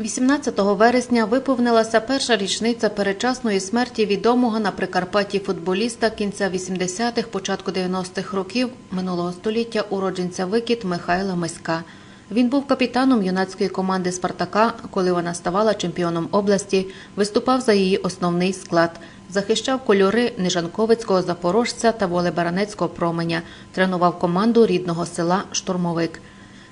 18 вересня виповнилася перша річниця передчасної смерті відомого на Прикарпатті футболіста кінця 80-х, початку 90-х років минулого століття уродженця Викіт Михайла Миська. Він був капітаном юнацької команди Спартака, коли вона ставала чемпіоном області, виступав за її основний склад, захищав кольори Нижанковицького запорожця та Волебаранецького променя, тренував команду рідного села Штурмовик.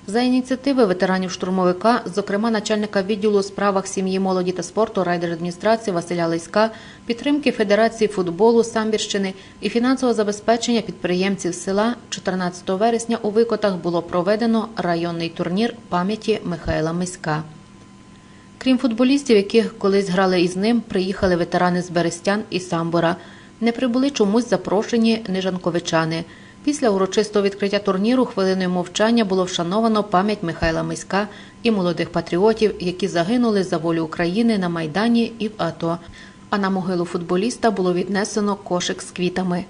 За ініціативи ветеранів штурмовика, зокрема начальника відділу у справах сім'ї, молоді та спорту райдержадміністрації Василя Лиська, підтримки Федерації футболу Самбірщини і фінансового забезпечення підприємців села 14 вересня у Викотах було проведено районний турнір пам'яті Михайла Миська. Крім футболістів, яких колись грали із ним, приїхали ветерани з Берестян і Самбора. Не прибули чомусь запрошені нижанковичани. Після урочистого відкриття турніру хвилиною мовчання було вшановано пам'ять Михайла Миська і молодих патріотів, які загинули за волю України на Майдані і в АТО. А на могилу футболіста було віднесено кошик з квітами.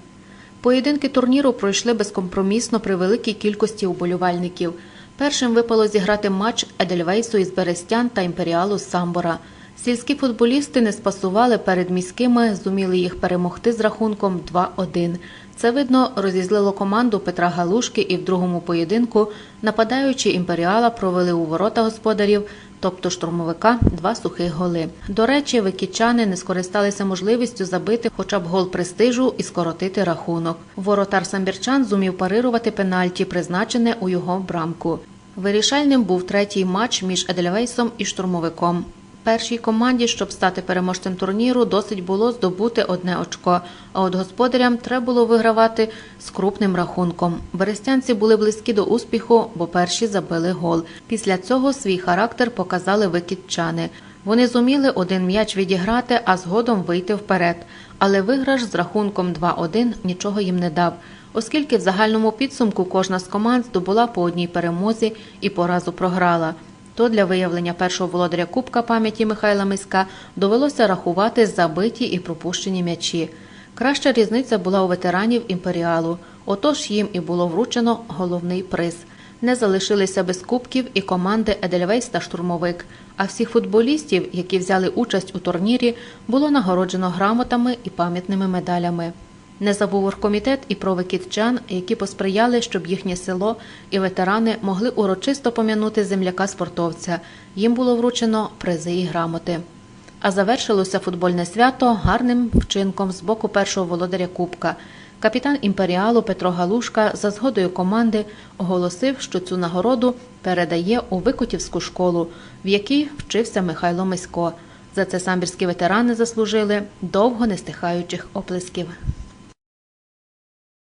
Поєдинки турніру пройшли безкомпромісно при великій кількості уболівальників. Першим випало зіграти матч Едельвейсу із Берестян та Імперіалу з Самбора. Сільські футболісти не спасували перед міськими, зуміли їх перемогти з рахунком 2-1. Це видно розізлило команду Петра Галушки, і в другому поєдинку нападаючі імперіала провели у ворота господарів, тобто штурмовика, два сухих голи. До речі, викітчани не скористалися можливістю забити хоча б гол престижу і скоротити рахунок. Воротар самбірчан зумів парирувати пенальті, призначене у його брамку. Вирішальним був третій матч між Едельвейсом і штурмовиком. Першій команді, щоб стати переможцем турніру, досить було здобути одне очко. А от господарям треба було вигравати з крупним рахунком. Берестянці були близькі до успіху, бо перші забили гол. Після цього свій характер показали викидчани. Вони зуміли один м'яч відіграти, а згодом вийти вперед. Але виграш з рахунком 2-1 нічого їм не дав, оскільки в загальному підсумку кожна з команд здобула по одній перемозі і поразу програла то для виявлення першого володаря Кубка пам'яті Михайла Миська довелося рахувати забиті і пропущені м'ячі. Краща різниця була у ветеранів імперіалу, отож їм і було вручено головний приз. Не залишилися без кубків і команди Едельвейс та Штурмовик. А всіх футболістів, які взяли участь у турнірі, було нагороджено грамотами і пам'ятними медалями. Не забув оргкомітет і про викидчан, які посприяли, щоб їхнє село і ветерани могли урочисто пом'янути земляка-спортовця. Їм було вручено призи і грамоти. А завершилося футбольне свято гарним вчинком з боку першого володаря Кубка. Капітан імперіалу Петро Галушка за згодою команди оголосив, що цю нагороду передає у Викотівську школу, в якій вчився Михайло Мисько. За це самбірські ветерани заслужили довго не стихаючих оплесків.